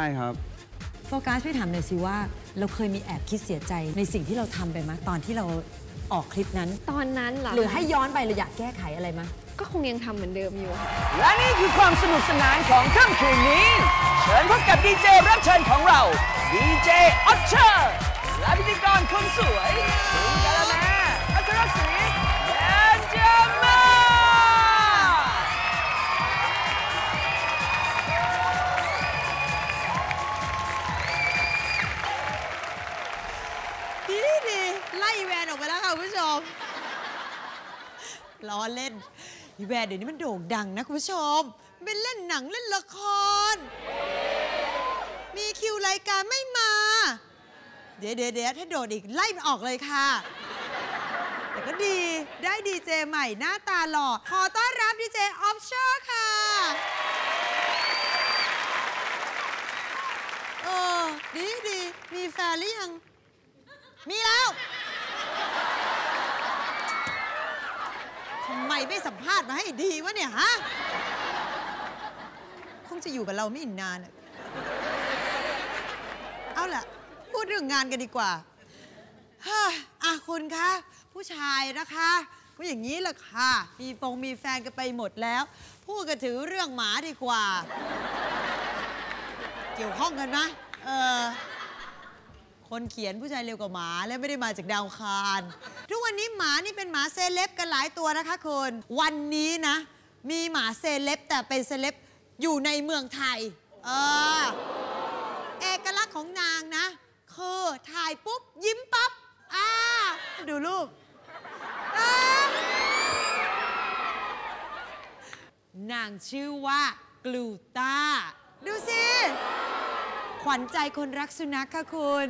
แม่ๆใช่ครับ โฟกัสพี่ถามหน่อยสิว่า เราเคยมีแอบคิดเสียใจในสิ่งที่เราทำไปไหมตอนที่เราออกคลิปนั้น ตอนนั้นเหรอหรือให้ย้อนไปเราอยากแก้ไขอะไรไหมก็คงยังทำเหมือนเดิมอยู่ค่ะและนี่คือความสนุกสนานของค่ำคืนนี้ เชิญพบกับดีเจรับเชิญของเราดีเจออเชอร์และพิธีกรคนสวยคุณกะล แวนเดี๋ยวนี้มันโด่งดังนะคุณผู้ชมเป็นเล่นหนังเล่นละคร มีคิวรายการไม่มาเดี๋ยวเดี๋ยวเดี๋ยวถ้าโดดอีกไล่มันออกเลยค่ะ แต่ก็ดีได้ดีเจใหม่หน้าตาหล่อ ขอต้อนรับดีเจออฟชอร์ค่ะเออดีดีมีแฟนหรือยัง มีแล้ว ทำ ไม่สัมภาษณ์มาให้ดีวะเนี่ยฮะ คงจะอยู่กับเราไม่นาน เอาล่ะ พูดเรื่องงานกันดีกว่าฮ่าอะคุณคะ ผู้ชายนะคะก็อย่างนี้แหละค่ะ มีฟงมีแฟนกันไปหมดแล้ว พูดกันถึงเรื่องหมาดีกว่า เกี่ยวข้องกันไหมเออ คนเขียนผู้ชายเร็วกว่าหมาและไม่ได้มาจากดาวคาร ทุกวันนี้หมานี่เป็นหมาเซเลบกันหลายตัวนะคะคุณวันนี้นะ มีหมาเซเลบแต่เป็นเซเลบอยู่ในเมืองไทย เออ เอกลักษณ์ของนางนะ คือถ่ายปุ๊บ ยิ้มปั๊บอ่าดูรูปนางชื่อว่ากลูตา ดูสิ ขวัญใจคนรักสุนัขค่ะคุณ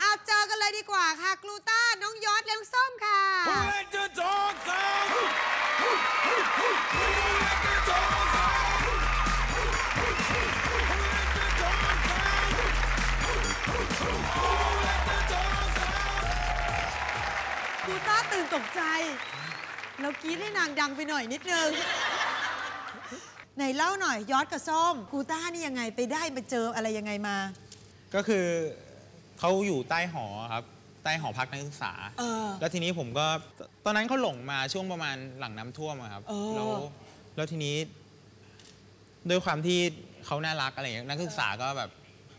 เอาเจอกันเลยดีกว่าค่ะกลูต้าน้องยอดเลี้ยงส้มค่ะกลูต้าตื่นตกใจ เรากรีดให้นางดังไปหน่อยนิดนึง ไหนเล่าหน่อยยอดกับส้มกูต้านี่ยังไงไปได้ไปเจออะไรยังไงมา ก็คือเขาอยู่ใต้หอครับใต้หอพักนักศึกษาเออแล้วทีนี้ผมก็ตอนนั้นเขาหลงมาช่วงประมาณหลังน้ำท่วมอะครับเออแล้วแล้วทีนี้ด้วยความที่เขาน่ารักอะไรอย่างเงี้ยนักศึกษาก็แบบ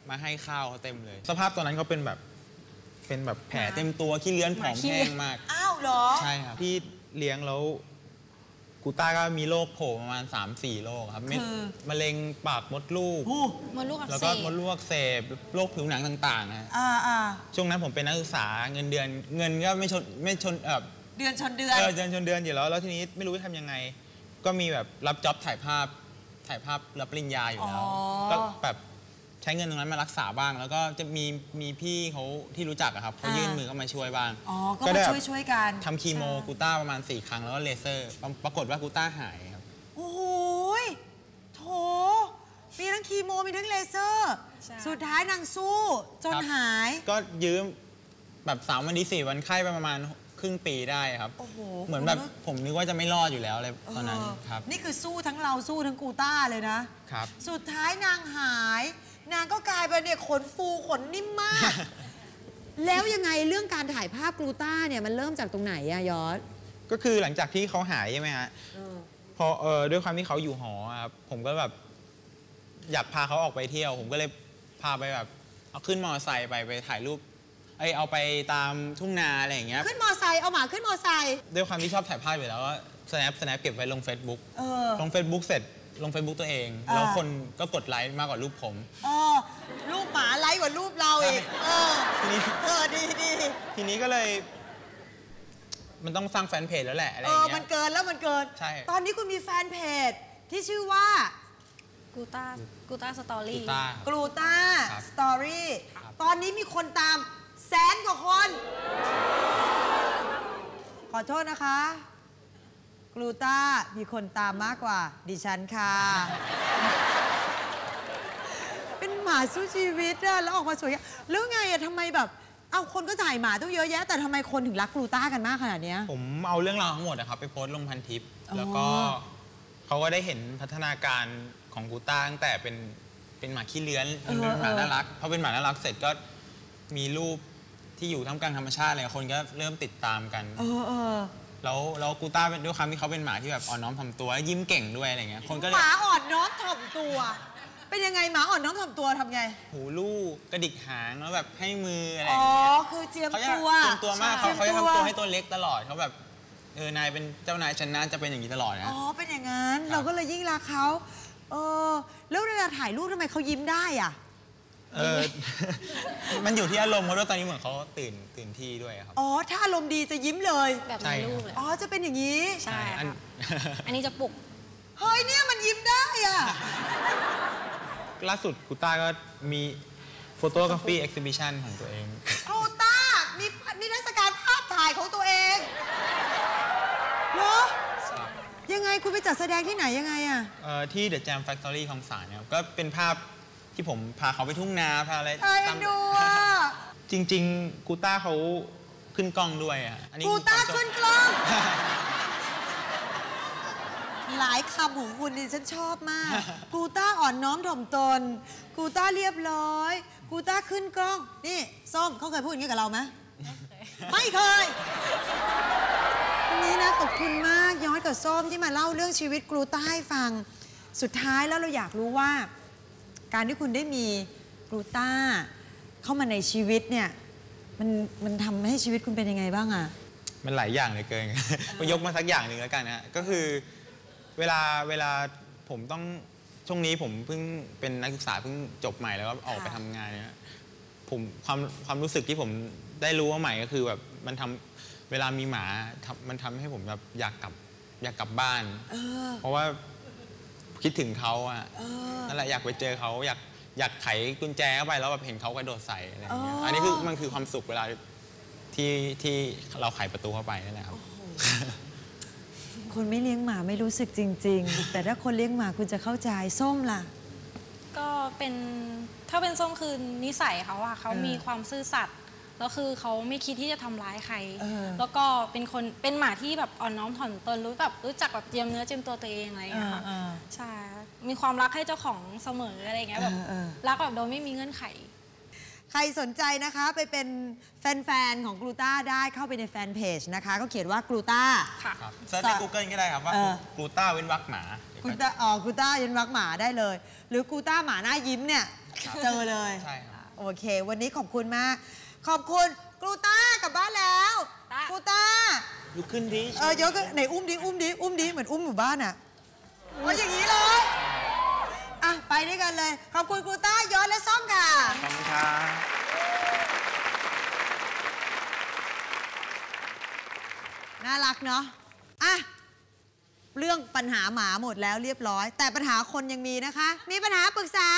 มาให้ข้าวเขาเต็มเลย สภาพตอนนั้นเขาเป็นแบบเป็นแบบแผลเต็มตัวขี้เลื้อนผอมแห้งมาก อ้าวเหรอ ใช่ครับ ที่เลี้ยงแล้ว กูต้าก็มีโรคโผล่ประมาณ 3-4 โรคครับไม่คือมะเร็งปากมดลูกมดลูกอักแล้วเสก็บมดลูกอักเสบโรคผิวหนังต่างๆนะฮะอ่าอ่าช่วงนั้นผมเป็นนักศึกษาเงินเดือนเงินก็ไม่ชนไม่ชนเออเดือนชนเดือน เออเดือนชนเดือนอยู่แล้วแล้วทีนี้ไม่รู้จะทำยังไง ก็มีแบบรับจ็อบถ่ายภาพถ่ายภาพรับปริญญาอยู่แล้วอ๋อ ก็แบบ ใช้เงินตรงนั้นมารักษาบ้าง แล้วก็จะมีมีพี่เขาที่รู้จักอะครับเขายื่นมือเข้ามาช่วยบ้างอ๋อก็ก็มาได้ช่วยช่วยๆกันทำคีโมกูต้าประมาณ 4 ครั้งแล้วก็เลเซอร์ ปรปรากฏว่ากูต้าหายครับโอ้โหยโถมีทั้งคีโมมีทั้งเลเซอร์ใช่สุดท้ายนางสู้ จนครับหาย ก็ยืมแบบสามวันดีสี่วันไข้ไปประมาณครึ่งปีได้ครับโอ้โหเหมือนแบบผมนึกว่าจะไม่รอดอยู่แล้วเลยตอนนั้นเออครับ นี่คือสู้ทั้งเราสู้ทั้งกูต้าเลยนะ ครับ สุดท้ายนางหาย นางก็กลายเป็นเนี่ยขนฟูขนนิ่มมาก แล้วยังไงเรื่องการถ่ายภาพกลูต้าเนี่ยมันเริ่มจากตรงไหนอะยอดก็คือหลังจากที่เขาหายใช่ไหมฮะพอเออด้วยความที่เขาอยู่หออะครับผมก็แบบ อยากพาเขาออกไปเที่ยว ผมก็เลยพาไปแบบ เอาขึ้นมอเตอร์ไซค์ไปไปถ่ายรูปเอ้ยเอาไปตามทุ่งนาอะไรอย่างเงี้ยขึ้นมอไซค์เอาหมาขึ้นมอไซค์ด้วยความที่ชอบถ่ายภาพอยู่แล้วก็ snap snap เก็บไว้ลง Facebook เออลง Facebook เสร็จ ลง Facebook ตัวเองอ่าแล้วคนก็กดไลค์มากกว่ารูปผม เออรูปหมาไลค์กว่ารูปเราอีกเออทีนี้ เออดีดีทีนี้ก็เลย มันต้องสร้างแฟนเพจแล้วแหละอะไรเออย่างอเงี้มันย เกินแล้วมันเกิน ใช่ ตอนนี้คุณมีแฟนเพจที่ชื่อว่ากูต้ากูต้าสตอกูรี่ต้ากลูต้าครับสตอรี่ครับ ตอนนี้มีคนตามแสนกว่าคน ขอโทษนะคะ กลูต้ามีคนตามมากกว่า ดิฉันค่ะ เป็นหมาสู้ชีวิตอะแล้วออกมาสวยอะแล้วไงอะทำไมแบบ เอาคนก็ถ่ายหมาต้องเยอะแยะ แต่ทำไมคนถึงรักกลูต้ากันมากขนาดเนี้ย ผมเอาเรื่องราวทั้งหมดนะครับ ไปโพสต์ลงพันทิปอ๋อแล้วก็เขาก็ได้เห็นพัฒนาการของกูต้าตั้งแต่เป็นเป็นหมาขี้เลื้อนเป็นหมาน่ารักพอเป็นหมาน่ารักเสร็จก็มีรูปที่อยู่ท่ามกลางธรรมชาติอะไรคนก็เริ่มติดตามกัน เออเออ แล้วแล้วกูต้าเป็นด้วยความที่เขาเป็นหมาที่แบบอ่อนน้อมถ่อมตัวและยิ้มเก่งด้วยอะไรเงี้ยคนก็เลหยมาอ่อนน้อมถ่อมตัว เป็นยังไงหมาอ่อนน้อมถ่อมตัวทำไง หูลู่กระดิกหางแล้วแบบให้มืออะไรออ๋ย่าองเงี้ยคือเจียมเขาจะตัวเตรียมตัวมากเขาเขาจะจียมทำตัวให้ตัวเล็กตลอดเขาแบบเออนายเป็นเจ้านายฉันนะจะเป็นอย่างนี้ตลอดนะ อ๋อ เป็นอย่างนั้น ครับ เราก็เลยยิ่งรักเขาเออ แล้วเวลาถ่ายรูปทำไมเขายิ้มได้อะ เออ มันอยู่ที่อารมณ์เขาด้วยตอนนี้เหมือนเขาตื่นตื่นที่ด้วยครับ อ๋อ ถ้าอารมณ์ดีจะยิ้มเลย แบบใช่ในครับรูปเลย อ๋อ จะเป็นอย่างนี้ ใช่อันค่ะอันนี้จะปลุก เฮ้ยเนี่ยมันยิ้มได้อะ ล่าสุดกูต้าก็มีโฟโตกราฟีเอ็กซิบิชันของตัวเองครูต้ามีนิทรรศการภาพถ่ายของตัวเองเหรอยังไงคุณไปจัดแสดงที่ไหนยังไงอะเอ่อที่ The Jam Factory ของสารครับก็เป็นภาพ ที่ผมพาเขาไปทุ่งนาพาอะไรเอ้ยตามดูอะจริง ๆ กูต้าเขาขึ้นกล้องด้วยอะอันนี้ครูต้าผมจะขึ้นกล้อง หลายคำของคุณดิฉันชอบมาก กูต้าอ่อนน้อมถ่อมตน กูต้าเรียบร้อย กูต้าขึ้นกล้อง นี่ส้มเขาเคยพูดอย่างนี้กับเราไหมไม่เคย วันนี้นะขอบคุณมากย้อนกับส้มที่มาเล่าเรื่องชีวิตกรูต้าให้ฟัง สุดท้ายแล้วเราอยากรู้ว่า การที่คุณได้มีกรูต้าเข้ามาในชีวิตเนี่ยมันมันทำให้ชีวิตคุณเป็นยังไงบ้างอะมันหลายอย่างเลยเกินก็ยกมาสักอย่างหนึ่งแล้วกันนะฮะก็คือเวลาเวลาผมต้องช่วงนี้ผมเพิ่งเป็นนักศึกษาเพิ่งจบใหม่แล้วก็ออกไปทำงานเนี่ยผมความความรู้สึกที่ผมได้รู้ว่าใหม่ก็คือแบบมันทำเวลามีหมาทำมันทำให้ผมแบบอยากกลับอยากกลับบ้าน เพราะว่า คิดถึงเขาอะนั่นแหละอยากไปเจอเขาอยากอยากไขกุญแจเข้าไปแล้วแบบเห็นเขากระโดดใส่อะไรอย่างเงี้ยอ๋ออัอันนี้คือมันคือความสุขเวลาที่ที่เราไขประตูเข้าไปนั่นแหละครับคนไม่เลี้ยงหมาไม่รู้สึกจริง ๆ แต่ถ้าคนเลี้ยงหมาคุณจะเข้าใจส้มล่ะ ก็เป็นถ้าเป็นส้มคือนิสัยเขาอะเขาเออมีความซื่อสัตย์ แล้วคือเขาไม่คิดที่จะทำร้ายใครเออแล้วก็เป็นคนเป็นหมาที่แบบอ่อนน้อมถ่อมตนรู้แบบรู้จักแบบเจียมเนื้อเจียมตัวตัวเองอะไรอย่างเงี้ยค่ะเออเออใช่มีความรักให้เจ้าของเสมออะไรอย่างเงี้ยแบบเออเออรักแบบโดยไม่มีเงื่อนไข ใครสนใจนะคะไปเป็นแฟนๆของกลูต้าได้เข้าไปในแฟนเพจนะคะก็เขียนว่ากลูต้าค่ะครับเซิร์ชใน Google ก็ได้ครับว่าเออกลูต้าเว้นวรรคหมาเดี๋ยวกูก็ต้าอ๋อกูต้ายันวักหมาได้เลย หรือกูต้าหมาหน้ายิ้มเนี่ยเจอเลยใช่ครับโอเค วันนี้ขอบคุณมาก ขอบคุณกลูต้ากลับบ้านแล้วต้ากลูต้าลุกขึ้นดิเออยกไหนอุ้มดิอุ้มดิอุ้มดิเหมือนอุ้มอยู่บ้านอะว่าอย่างนี้เลยอะไปด้วยกันเลย ขอบคุณกลูต้าย้อนและซ่อมค่ะขอบคุณครับน่ารักเนาะอะเรื่องปัญหาหมาหมดแล้วเรียบร้อย แต่ปัญหาคนยังมีนะคะ มีปัญหาปรึกษา